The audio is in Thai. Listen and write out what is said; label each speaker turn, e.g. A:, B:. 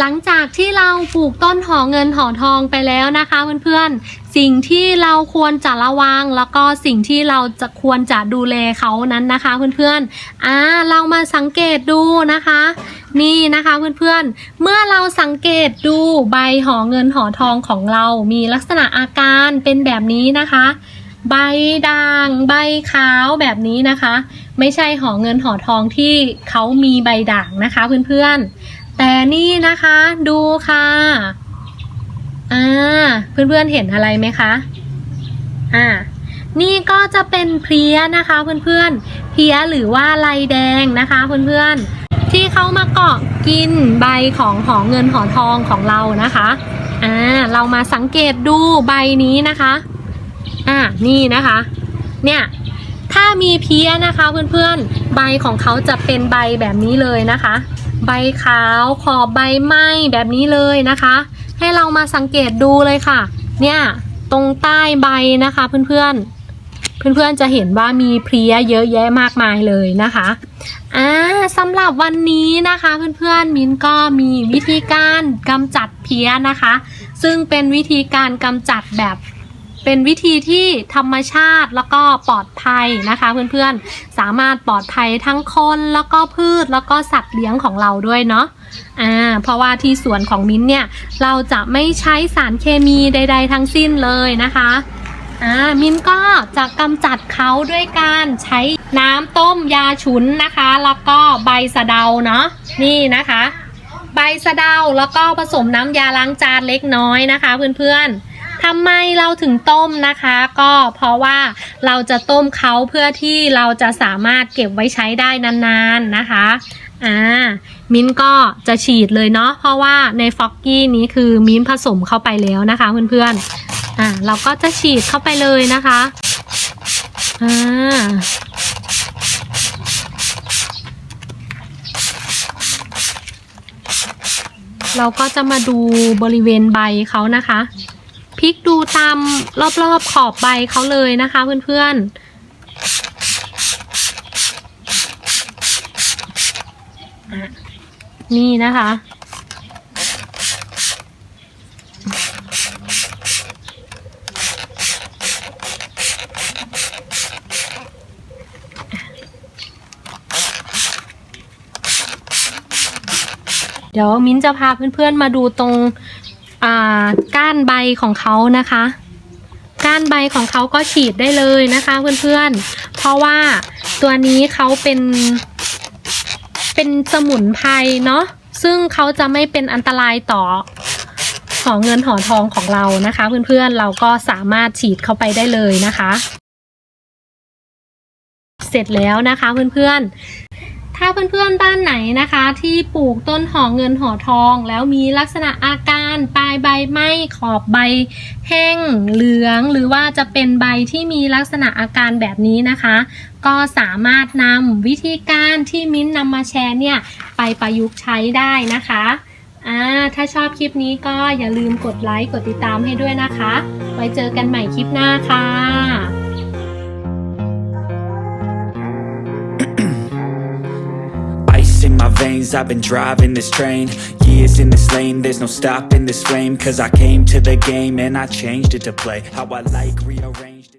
A: หลังจากที่เราปลูกต้นหอเงินหอทองไปแล้วนะคะเพื่อนๆ สิ่งที่เราควรจะระวังแล้วก็สิ่งที่เราจะควรจะดูแลเขานั้นนะคะเพื่อนๆ อ่าเรามาสังเกตดูนะคะ นี่นะคะเพื่อนๆ เมื่อเราสังเกตดูใบหอเงินหอทองของเรา มีลักษณะอาการเป็นแบบนี้นะคะ ใบด่าง ใบขาวแบบนี้นะคะ ไม่ใช่หอเงินหอทองที่เขามีใบด่างนะคะเพื่อนๆ แต่นี่นะคะดูค่ะ อ่า เพื่อนๆเห็นอะไรไหมคะ อ่า นี่ก็จะเป็นเพลี้ยนะคะ เพื่อนๆเพลี้ยหรือว่าลายแดงนะคะ เพื่อนๆ ที่เขามาเกาะกินใบของหอเงินหอทองของเรานะคะ อ่า เรามาสังเกตดูใบนี้นะคะ อ่า นี่นะคะ เนี่ย ถ้ามีเพี้ยนะคะเพื่อนๆ ใบของเขาจะเป็นใบแบบนี้เลยนะคะ ใบขาวขอบใบไหม้แบบนี้เลยนะคะ ให้เรามาสังเกตดูเลยค่ะ เนี่ยตรงใต้ใบนะคะเพื่อนๆ เพื่อนๆจะเห็นว่ามีเพลี้ยเยอะแยะมากมายเลยนะคะอ่าสำหรับวันนี้นะคะเพื่อนๆ มิ้นก็มีวิธีการกำจัดเพลี้ยนะคะ ซึ่งเป็นวิธีการกำจัดแบบ เป็นวิธีที่ธรรมชาติแล้วก็ปลอดภัยนะคะ เพื่อนๆ สามารถปลอดภัยทั้งคนแล้วก็พืชแล้วก็สัตว์เลี้ยงของเราด้วยเนาะอ่าเพราะว่าที่สวนของมิ้นเนี่ยเราจะไม่ใช้สารเคมีใด ๆ ทั้งสิ้นเลยนะคะอ่ามิ้นก็จะกำจัดเขาด้วยการใช้น้ำต้มยาฉุนนะคะ แล้วก็ใบสะเดาเนาะนี่นะคะ ใบสะเดาแล้วก็ผสมน้ำยาล้างจานเล็กน้อยนะคะ เพื่อนๆ ทำไมเราถึงต้มนะคะ ก็เพราะว่าเราจะต้มเขาเพื่อที่เราจะสามารถเก็บไว้ใช้ได้นานๆนะคะอ่ามิ้นก็จะฉีดเลยเนาะเพราะว่าในฟอกกี้นี้คือมิ้นผสมเข้าไปแล้วนะคะเพื่อนๆอ่าเราก็จะฉีดเข้าไปเลยนะคะอ่าเราก็จะมาดูบริเวณใบเขานะคะ พลิกดูตามรอบๆขอบใบเขาเลยนะคะเพื่อนๆนี่นะคะ เดี๋ยวมิ้นจะพาเพื่อนๆมาดูตรง ก้านใบของเขานะคะ ก้านใบของเขาก็ฉีดได้เลยนะคะเพื่อนๆ เพราะว่าตัวนี้เขาเป็น เป็นสมุนไพรเนาะซึ่งเขาจะไม่เป็นอันตรายต่อหอเงินหอทองของเรานะคะ เพื่อนๆเราก็สามารถฉีดเข้าไปได้เลยนะคะ เสร็จแล้วนะคะเพื่อนๆ ถ้าเพื่อนๆบ้านไหนนะคะ ที่ปลูกต้นหอเงินหอทอง แล้วมีลักษณะอาการปลายใบไหม้ขอบใบแห้งเหลือง หรือว่าจะเป็นใบที่มีลักษณะอาการแบบนี้นะคะ ก็สามารถนำวิธีการที่มิ้นนำมาแชร์เนี่ย ไปประยุกต์ใช้ได้นะคะอ่าถ้าชอบคลิปนี้ก็อย่าลืมกดไลค์กดติดตามให้ด้วยนะคะ ไว้เจอกันใหม่คลิปหน้าค่ะ
B: I've been driving this train Years in this lane, there's no stopping this flame Cause I came to the game and I changed it to play How I like, rearrange